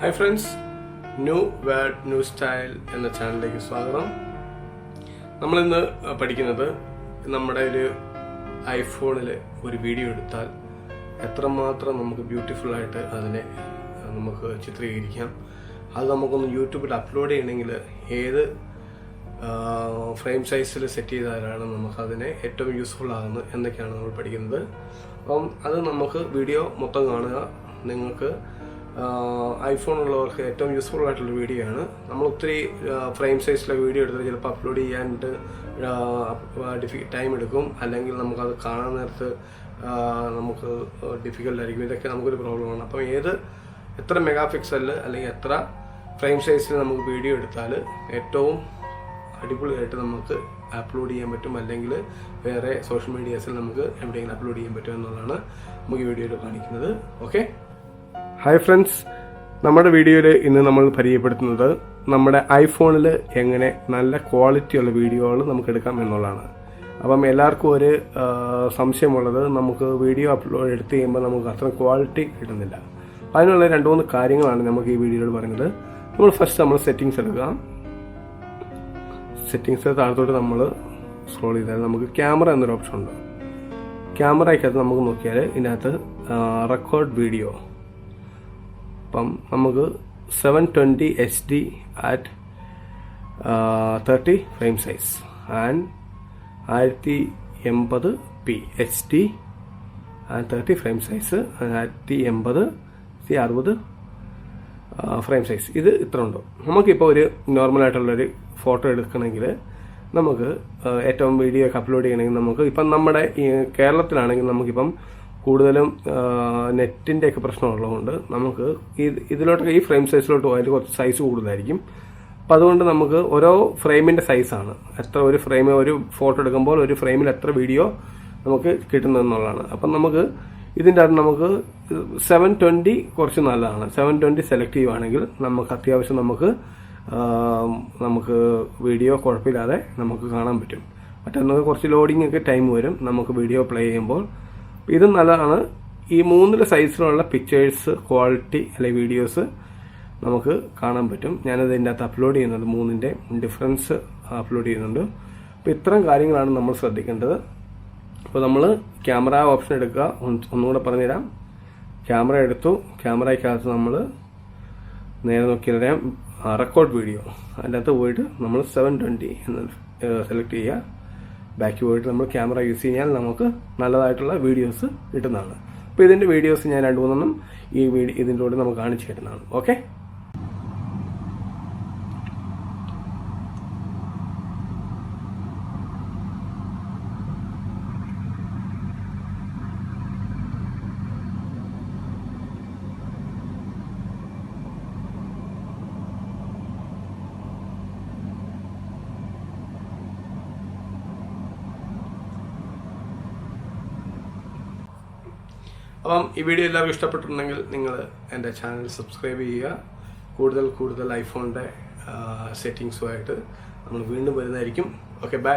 Hi friends new word new style എന്ന ചാനലിലേക്ക് സ്വാഗതം. നമ്മളിന്ന് പഠിക്കുന്നത് നമ്മുടെ ഒരു ഐഫോണിൽ ഒരു വീഡിയോ എടുത്താൽ എത്രമാത്രം നമുക്ക് ബ്യൂട്ടിഫുൾ ആയിട്ട് അതിനെ നമുക്ക് ചിത്രീകരിക്കാം. അത് നമുക്കൊന്ന് യൂട്യൂബിൽ അപ്ലോഡ് ചെയ്യണമെങ്കിൽ ഏത് ഫ്രെയിം സൈസിൽ സെറ്റ് ചെയ്താലാണ് നമുക്കതിനെ ഏറ്റവും യൂസ്ഫുൾ ആകുന്നത് എന്നൊക്കെയാണ് നമ്മൾ പഠിക്കുന്നത്. അപ്പം അത് നമുക്ക് വീഡിയോ മൊത്തം കാണുക. നിങ്ങൾക്ക് ഐഫോൺ ഉള്ളവർക്ക് ഏറ്റവും യൂസ്ഫുൾ ആയിട്ടുള്ള വീഡിയോ ആണ്. നമ്മൾ ഒത്തിരി ഫ്രെയിം സൈസിലെ വീഡിയോ എടുത്തിട്ട് ചിലപ്പോൾ അപ്ലോഡ് ചെയ്യാനായിട്ട് ഡിഫി ടൈം എടുക്കും. അല്ലെങ്കിൽ നമുക്കത് കാണാൻ നേരത്ത് നമുക്ക് ഡിഫിക്കൽട്ട് ആയിരിക്കും. ഇതൊക്കെ നമുക്കൊരു പ്രോബ്ലമാണ് അപ്പം ഏത് എത്ര മെഗാ പിക്സലിൽ അല്ലെങ്കിൽ എത്ര ഫ്രെയിം സൈസിൽ നമുക്ക് വീഡിയോ എടുത്താൽ ഏറ്റവും അടിപൊളിയായിട്ട് നമുക്ക് അപ്ലോഡ് ചെയ്യാൻ പറ്റും. അല്ലെങ്കിൽ വേറെ സോഷ്യൽ മീഡിയാസിൽ നമുക്ക് എവിടെയെങ്കിലും അപ്ലോഡ് ചെയ്യാൻ പറ്റും എന്നുള്ളതാണ് നമുക്ക് വീഡിയോയിൽ കാണിക്കുന്നത്. ഓക്കെ ഹായ് ഫ്രണ്ട്സ് നമ്മുടെ വീഡിയോയിൽ ഇന്ന് നമ്മൾ പരിചയപ്പെടുത്തുന്നത് നമ്മുടെ ഐഫോണിൽ എങ്ങനെ നല്ല ക്വാളിറ്റിയുള്ള വീഡിയോകൾ നമുക്ക് എടുക്കാം എന്നുള്ളതാണ്. അപ്പം എല്ലാവർക്കും ഒരു സംശയമുള്ളത് നമുക്ക് വീഡിയോ അപ്ലോഡ് എടുത്ത് കഴിയുമ്പോൾ നമുക്ക് അത്ര ക്വാളിറ്റി കിട്ടുന്നില്ല. അതിനുള്ള രണ്ട് മൂന്ന് കാര്യങ്ങളാണ് നമുക്ക് ഈ വീഡിയോയിൽ പറയുന്നത് നമ്മൾ ഫസ്റ്റ് നമ്മൾ സെറ്റിങ്സ് എടുക്കാം. സെറ്റിങ്സ് താഴത്തോട്ട് നമ്മൾ സ്ക്രോൾ ചെയ്താൽ നമുക്ക് ക്യാമറ എന്നൊരു ഓപ്ഷൻ ഉണ്ട്. ക്യാമറയ്ക്കകത്ത് നമുക്ക് നോക്കിയാൽ ഇതിനകത്ത് റെക്കോർഡ് വീഡിയോ അപ്പം നമുക്ക് seven twenty H D at thirty frame size and ആയിരത്തി എൺപത് P H D and thirty frame size ആയിരത്തി എൺപത് അറുപത് ഫ്രെയിം സൈസ് ഇത് ഇത്ര ഉണ്ടോ. നമുക്കിപ്പോൾ ഒരു നോർമലായിട്ടുള്ളൊരു ഫോട്ടോ എടുക്കണമെങ്കിൽ നമുക്ക് ഏറ്റവും വീഡിയോ ഒക്കെ അപ്ലോഡ് ചെയ്യണമെങ്കിൽ നമുക്ക് ഇപ്പം നമ്മുടെ കേരളത്തിലാണെങ്കിൽ നമുക്കിപ്പം കൂടുതലും നെറ്റിന്റെ ഒക്കെ പ്രശ്നമുള്ളതുകൊണ്ട് നമുക്ക് ഇതിലോട്ടൊക്കെ ഈ ഫ്രെയിം സൈസിലോട്ട് പോയാൽ കുറച്ച് സൈസ് കൂടുതലായിരിക്കും. അപ്പം അതുകൊണ്ട് നമുക്ക് ഓരോ ഫ്രെയിമിന്റെ സൈസാണ്. എത്ര ഒരു ഫ്രെയിം ഒരു ഫോട്ടോ എടുക്കുമ്പോൾ ഒരു ഫ്രെയിമിൽ എത്ര വീഡിയോ നമുക്ക് കിട്ടുന്നതെന്നുള്ളതാണ്. അപ്പം നമുക്ക് ഇതിന്റെ അകത്ത് നമുക്ക് സെവൻ ട്വന്റി കുറച്ച് നല്ലതാണ്. സെവൻ ട്വന്റി സെലക്ട് ചെയ്യുവാണെങ്കിൽ നമുക്ക് അത്യാവശ്യം നമുക്ക് നമുക്ക് വീഡിയോ കുഴപ്പമില്ലാതെ നമുക്ക് കാണാൻ പറ്റും. മറ്റൊന്ന് കുറച്ച് ലോഡിംഗ് ഒക്കെ ടൈം വരും. നമുക്ക് വീഡിയോ പ്ലേ ചെയ്യുമ്പോൾ ഇത് നല്ലതാണ്. ഈ മൂന്നിൽ സൈസിലുള്ള പിക്ചേഴ്സ് ക്വാളിറ്റി അല്ലെ വീഡിയോസ് നമുക്ക് കാണാൻ പറ്റും. ഞാനത് ഇതിന്റെ അകത്ത് അപ്ലോഡ് ചെയ്യുന്നുണ്ട്. മൂന്നിന്റെ ഡിഫറൻസ് അപ്ലോഡ് ചെയ്യുന്നുണ്ട്. അപ്പോൾ ഇത്തരം കാര്യങ്ങളാണ് നമ്മൾ ശ്രദ്ധിക്കേണ്ടത്. അപ്പോൾ നമ്മൾ ക്യാമറ ഓപ്ഷൻ എടുക്കുക. ഒന്നുകൂടെ പറഞ്ഞുതരാം. ക്യാമറ എടുത്തു. ക്യാമറയ്ക്കകത്ത് നമ്മൾ നേരെ നോക്കിയറിയാം റെക്കോർഡ് വീഡിയോ അതിന്റെ അകത്ത് പോയിട്ട് നമ്മൾ സെവൻ ട്വന്റി എന്ന് സെലക്ട് ചെയ്യുക. ബാക്ക് പോയിട്ട് നമ്മൾ ക്യാമറ യൂസ് ചെയ്യാൻ നമുക്ക് നല്ലതായിട്ടുള്ള വീഡിയോസ് കിട്ടുന്നതാണ്. അപ്പോൾ ഇതിന്റെ വീഡിയോസ് ഞാൻ രണ്ട് മൂന്നെണ്ണം ഈ വീഡിയോ ഇതിന്റെ കൂടെ നമുക്ക് കാണിച്ചു തരുന്നതാണ്. ഓക്കെ? അപ്പം ഈ വീഡിയോ എല്ലാവർക്കും ഇഷ്ടപ്പെട്ടിട്ടുണ്ടെങ്കിൽ നിങ്ങൾ എന്റെ ചാനൽ സബ്സ്ക്രൈബ് ചെയ്യുക. കൂടുതൽ കൂടുതൽ ഐഫോണിന്റെ സെറ്റിങ്സുമായിട്ട് നമ്മൾ വീണ്ടും വരുന്നതായിരിക്കും. Okay bye